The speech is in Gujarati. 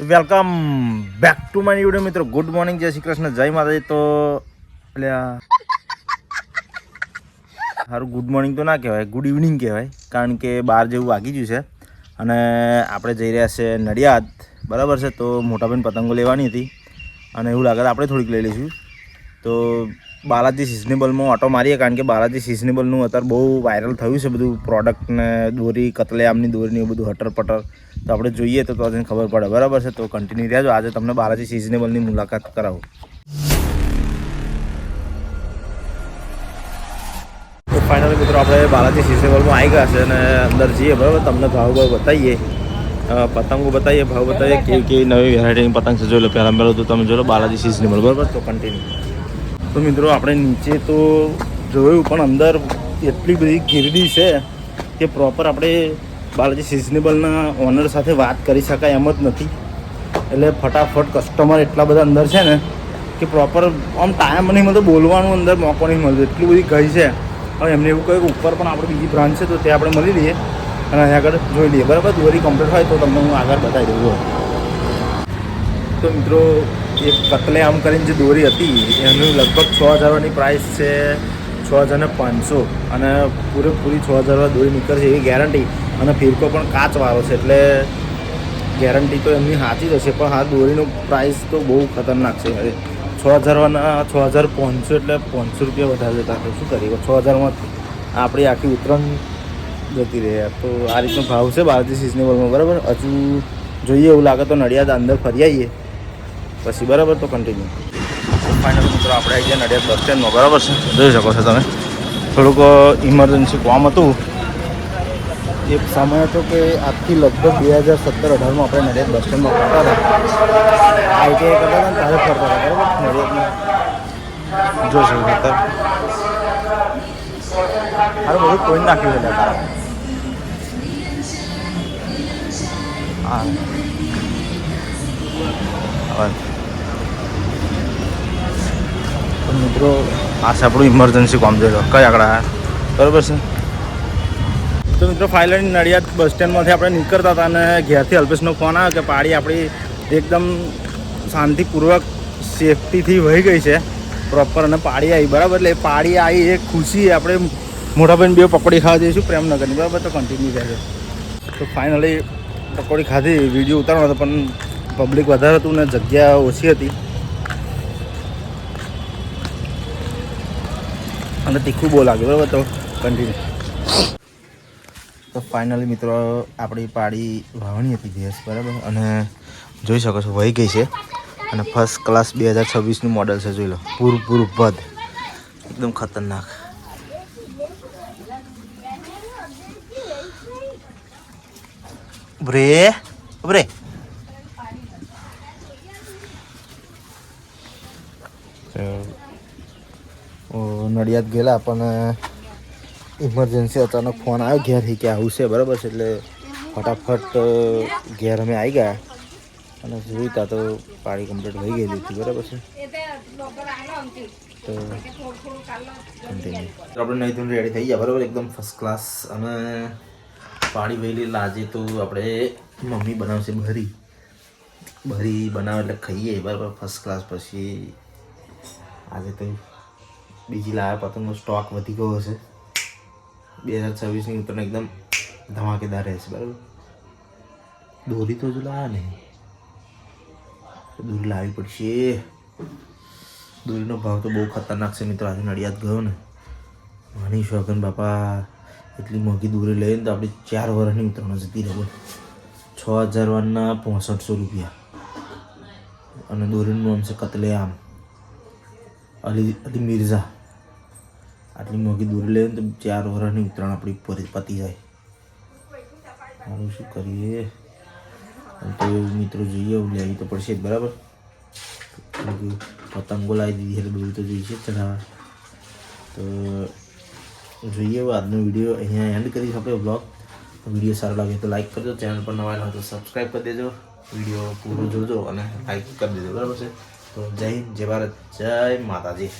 Welcome back to my video મિત્રો. ગુડ મોર્નિંગ જય શ્રી કૃષ્ણ, જય માતાજી. તો એટલે સારું ગુડ મોર્નિંગ તો ના કહેવાય ગુડ ઇવનિંગ કહેવાય, કારણ કે બાર જેવું વાગી ગયું છે. અને આપણે જઈ રહ્યા છે નડિયાદ, બરાબર છે? તો મોટાભાઈ પતંગો લેવાની હતી. અને એવું લાગે આપણે થોડીક લઈ લઈશું. તો બાલાજી સિઝનેબલમાં ઓટો મારીએ કારણ કે બાલાજી સિઝનેબલનું અત્યારે બહુ વાયરલ થયું છે બધું પ્રોડક્ટ ને દોરી, કતલેઆમની દોરીને એવું બધું હટર પટર તો આપણે જોઈએ તો તો ખબર પડે. બરાબર છે? તો કન્ટિન્યુ રહેજો. આજે તમને બાલાજી સિઝનેબલની મુલાકાત કરાવું. તો ફાઇનલી મિત્રો આપણે બાલાજી સિઝનેબલમાં આવી ગયા છે અને અંદર જઈએ. બરાબર? તમને ભાવ ભાવ બતાવીએ પતંગો બતાવીએ. ભાવ બતાવીએ. કેવી કેવી નવી વેરાયટીની પતંગ છે. જોઈ લો, પહેલાં પહેલાં તો તમે જોઈ લો બાલાજી સિઝનેબલ બરાબર? તો કન્ટિન્યુ તો મિત્રો આપણે નીચે તો જોયું, પણ અંદર એટલી બધી ગીરડી છે કે પ્રોપર આપણે બાલાજી સિઝનેબલના ઓનર સાથે વાત કરી શકાય એમ જ નથી. એટલે ફટાફટ કસ્ટમર એટલા બધા અંદર છે ને કે પ્રોપર આમ ટાઈમ નહીં મળતો બોલવાનું અંદર મોકો નહીં મળતો. એટલી બધી ગઈ છે. હવે એમને એવું કહ્યું કે ઉપર પણ આપણે બીજી બ્રાન્ચ છે તો તે આપણે મળી લઈએ અને અહીંયા આગળ જોઈ લઈએ. બરાબર? દોરી કમ્પ્લીટ હોય તો તમને હું આગળ બતાવી દઉં. તો મિત્રો એક કતલે આમ કરીને જે દોરી હતી, એનું લગભગ છ હજારની પ્રાઇસ છે છ હજાર ને પાંચસો. અને પૂરેપૂરી છ હજાર દોરી નીકળશે એવી ગેરંટી અને ફિરકો પણ કાચવાળો છે, એટલે ગેરંટી તો એમની સાચી જ હશે, પણ હા, દોરીનો પ્રાઇસ તો બહુ ખતરનાક છે. હવે છ હજારના છ હજાર પાંચસો એટલે પાંચસો રૂપિયા વધારે જતા શું કરીએ? છ હજારમાં આપણી આખી ઉતરણ જતી રહે. તો આ રીતનો ભાવ છે ભારતીય સિઝનેબલમાં બરાબર? હજુ જોઈએ, એવું લાગે તો નડિયાદ અંદર ફરી આવીએ. પછી બરાબર તો કન્ટિન્યુ ફાઇનલ મિત્રો આપણે આવી ગયા નડિયાદ બસ સ્ટેન્ડમાં બરાબર છે? જોઈ શકો છો તમે. થોડુંક ઇમરજન્સી કામ હતું. એક સમય હતો કે આજથી લગભગ બે હજાર સત્તર અઢારમાં આપણે નડિયાદ બસ સ્ટેન્ડમાં ફરતા હતા. આઈટીઆઈ કરતા હતા ત્યારે ફરતા હતા. બરાબર? નડિયાદમાં જોશો અત્યારે હારું બધું કોઈ નાખ્યું છે તારા હા હવે તો મિત્રો, આ છે આપણું ઇમરજન્સી કોમ લો કઈ આગળ બરાબર છે? તો મિત્રો ફાઇનલી નડિયાદ બસ સ્ટેન્ડમાંથી આપણે નીકળતા હતા અને ઘેરથી અલ્પેશનો ફોન આવ્યો કે પાડી આપણી એકદમ શાંતિપૂર્વક સેફટીથી વહી ગઈ છે. પ્રોપર અને પાડી આવી, બરાબર? એટલે પાડી આવી એ ખુશી આપણે મોટાભાઈને બે પકોડી ખાવા જઈશું પ્રેમનગરની, બરાબર? તો કન્ટિન્યુ થાય તો ફાઇનલી પકોડી ખાધી વીડિયો ઉતારવાનો હતો, પણ પબ્લિક વધારે હતું ને જગ્યા ઓછી હતી. અને તીખું બહુ લાગ્યું બરાબર? તો કન્ટિન્યુ તો ફાઇનલી મિત્રો, આપણી પાડી વાવણી હતી ભેંસ, બરાબર? અને જોઈ શકો છો, વહી ગઈ છે. અને ફર્સ્ટ ક્લાસ બે હજાર છવ્વીસનું મોડલ છે, જોઈ લો. પૂરું પૂરું ભદ. એકદમ ખતરનાક. બ્રે બ્રે નડિયાદ ગયેલા, પણ ઇમરજન્સી અચાનક ફોન આવ્યો ઘેરથી કે આવું છે, બરાબર છે, એટલે ફટાફટ ઘેર અમે આવી ગયા. અને જોઈ ત્યાં તો પાડી કમ્પ્લીટ થઈ ગયેલી હતી બરાબર છે. તો આપણે નહીં ધોઈને રેડી થઈ ગયા, બરાબર, એકદમ ફર્સ્ટ ક્લાસ અને પાણી વહેલી લાજે તો આપણે મમ્મી બનાવશે ભરી ભરી બનાવે એટલે ખાઈએ, બરાબર ફર્સ્ટ ક્લાસ પછી આજે તો બીજી લાયા પતંગનો સ્ટોક વધી ગયો હશે. બે હજાર છવ્વીસની ઉત્તરાયણ એકદમ ધમાકેદાર રહેશે, બરાબર? દોરી તો જો લાયા નહીં દોરી લાવવી પડશે. દોરીનો ભાવ તો બહુ ખતરનાક છે મિત્રો, આજે નડિયાદ ગયો ને. માની શોખન બાપા, એટલી મોંઘી દોરી લઈએ ને તો આપણે ચાર વર્ષની ઉત્તરાયણ જતી રહે છ હજાર વારના પોસઠસો રૂપિયા. અને દોરીનું નામ છે કતલેઆમ. અલી અલી મિર્ઝા. આટલી મોંઘી દોરી લઈને તો ચાર વર્ષની ઉત્તરાયણ આપણી પતી જાય. સારું શું કરીએ? તો મિત્રો જોઈએ, એવું લેવી તો પડશે બરાબર? પતંગો લાવી દીધી એટલે બધું તો જોઈશે જ ચઢાવવા તો જોઈએ આજનો વીડિયો. અહીંયા એન્ડ કરી શકે બ્લોગ વીડિયો સારો લાગે તો લાઈક કરજો. ચેનલ પર નવા હોય તો સબસ્ક્રાઈબ કરી દેજો. વીડિયો પૂરો જોજો અને લાઈક કરી દેજો. બરાબર છે? તો જય હિન્દ, જય ભારત, જય માતાજી.